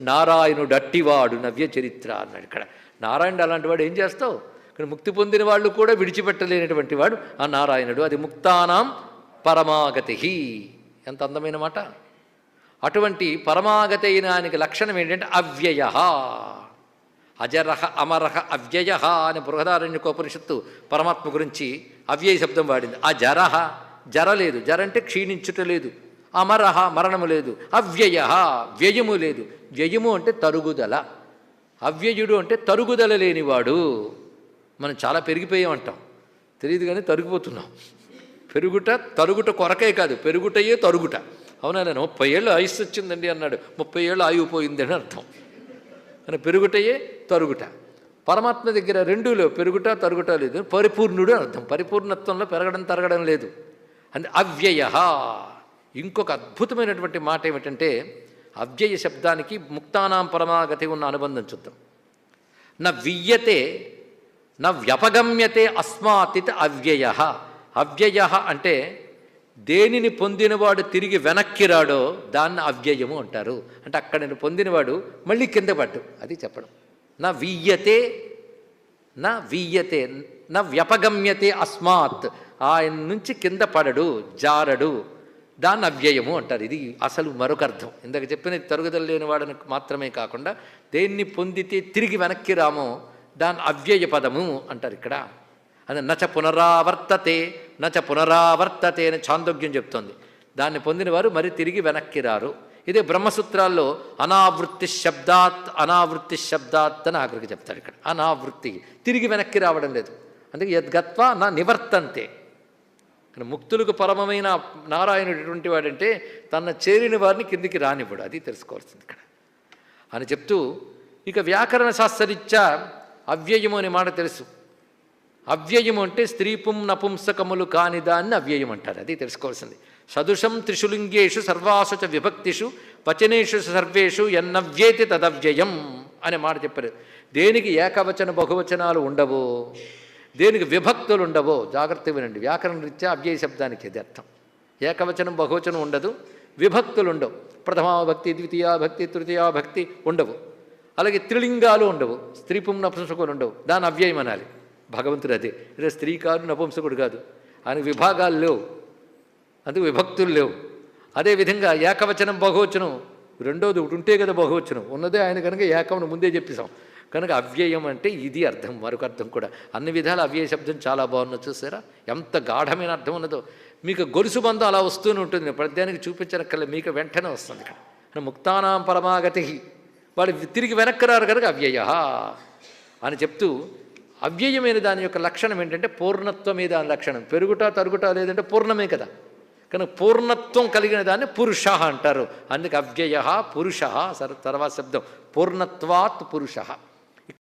నారాయణుడు అట్టివాడు నవ్య చరిత్ర అన్నాడు ఇక్కడ. నారాయణుడు అలాంటి వాడు ఏం చేస్తావు? ఇక్కడ ముక్తి పొందిన వాళ్ళు కూడా విడిచిపెట్టలేనటువంటి వాడు ఆ నారాయణుడు. అది ముక్తానాం పరమాగతి ఎంత అందమైన మాట. అటువంటి పరమాగతి అయినానికి ఆయనకి లక్షణం ఏంటంటే అవ్యయ. అజరహ అమరహ అవ్యయ అని బృహదారణ్యకోపనిషత్తు పరమాత్మ గురించి అవ్యయ శబ్దం వాడింది. ఆ జరహ జర లేదు. జర అంటే క్షీణించుట లేదు. అమరహ మరణము లేదు. అవ్యయ వ్యయము లేదు. వ్యయము అంటే తరుగుదల. అవ్యయుడు అంటే తరుగుదల లేనివాడు. మనం చాలా పెరిగిపోయాం అంటాం. తెలియదు కానీ తరిగిపోతున్నాం. పెరుగుట తరుగుట కొరకే కాదు. పెరుగుటయే తరుగుట. అవునా నేను? ముప్పై ఏళ్ళు ఆయుష్ వచ్చిందండి అన్నాడు. ముప్పై ఏళ్ళు ఆగిపోయింది అని అర్థం. కానీ పెరుగుటయే తరుగుట. పరమాత్మ దగ్గర రెండూ లేవు. పెరుగుట తరుగుట లేదు. పరిపూర్ణుడు అర్థం. పరిపూర్ణత్వంలో పెరగడం తరగడం లేదు. అంటే అవ్యయ ఇంకొక అద్భుతమైనటువంటి మాట ఏమిటంటే అవ్యయ శబ్దానికి ముక్తానాం పరమాగతి ఉన్న అనుబంధం చూద్దాం. నా వియ్యతే నా వ్యపగమ్యతే అస్మాత్ అవ్యయ. అవ్యయ అంటే దేనిని పొందినవాడు తిరిగి వెనక్కి రాడో దాన్ని అవ్యయము అంటారు. అంటే అక్కడ నేను పొందినవాడు మళ్ళీ కింద పట్టు అది చెప్పడం. నా వియ్యతే నా వియ్యతే నా వ్యపగమ్యతే అస్మాత్. ఆయన నుంచి కింద పడడు జారడు. దాన్ని అవ్యయము అంటారు. ఇది అసలు మరొక అర్థం. ఇందాక చెప్పిన తరుగుదల లేని వాడని మాత్రమే కాకుండా దేన్ని పొందితే తిరిగి వెనక్కి రామో దాన్ని అవ్యయ పదము అంటారు ఇక్కడ. అది నచ పునరావర్తతే నచ పునరావర్తతే అని చాందోగ్యం చెప్తోంది. దాన్ని పొందిన వారు మరి తిరిగి వెనక్కి రారు. ఇదే బ్రహ్మసూత్రాల్లో అనావృత్తి శబ్దాత్ అనావృత్తి శబ్దాత్ అని ఆఖరికి చెప్తారు ఇక్కడ. అనావృత్తి. తిరిగి వెనక్కి రావడం లేదు. అందుకే యద్గత్వా నా నివర్తంతే. కానీ ముక్తులకు పరమమైన నారాయణుడు ఎటువంటి వాడంటే తన చేరిన వారిని కిందికి రానివ్వడు. అది తెలుసుకోవాల్సింది ఇక్కడ. అని చెప్తూ ఇక వ్యాకరణ శాస్త్రరీత్యా అవ్యయము అనే మాట తెలుసు. అవ్యయము అంటే స్త్రీపుం నపుంసకములు కాని దాన్ని అవ్యయం అంటారు. అది తెలుసుకోవాల్సింది. సదుషం త్రిషులింగేషు సర్వాసు చ విభక్తిషు వచనేషు సర్వేషు ఎన్నవ్యేతి తదవ్యయం అనే మాట చెప్పారు. దేనికి ఏకవచన బహువచనాలు ఉండవో? దేనికి విభక్తులు ఉండవో జాగ్రత్త వినండి. వ్యాకరణ రీత్యా అవ్యయ శబ్దానికి ఇది అర్థం. ఏకవచనం బహువచనం ఉండదు. విభక్తులు ఉండవు. ప్రథమా భక్తి ద్వితీయా భక్తి తృతీయ భక్తి ఉండవు. అలాగే త్రిలింగాలు ఉండవు. స్త్రీ పుం నపుంసకులు ఉండవు. దాని అవ్యయం అనాలి. భగవంతుడు అదే. ఇదే స్త్రీ కాదు నపుంసకుడు కాదు. ఆయన విభాగాలు లేవు. అందుకు విభక్తులు లేవు. అదేవిధంగా ఏకవచనం బహువచనం రెండోది ఒకటి ఉంటే కదా బహువచనం. ఉన్నదే ఆయన కనుక ఏకమును ముందే చెప్పేశాం. కనుక అవ్యయం అంటే ఇది అర్థం మరొక అర్థం కూడా. అన్ని విధాల అవ్యయ శబ్దం చాలా బాగున్నా చూసారా? ఎంత గాఢమైన అర్థం ఉన్నదో. మీకు గొలుసు బంధం అలా వస్తూనే ఉంటుంది. ప్రత్యానికి చూపించనక్కర్లే మీకు వెంటనే వస్తుంది ఇక్కడ. ముక్తానాం పరమాగతి. వాడు తిరిగి వెనక్కి రారు కనుక అవ్యయ అని చెప్తూ అవ్యయమైన దాని యొక్క లక్షణం ఏంటంటే పూర్ణత్వమే దాని లక్షణం. పెరుగుట తరుగుట లేదంటే పూర్ణమే కదా. కనుక పూర్ణత్వం కలిగిన దాన్ని పురుష అంటారు. అందుకే అవ్యయ పురుష సర్ తర్వాత శబ్దం. పూర్ణత్వాత్ పురుష.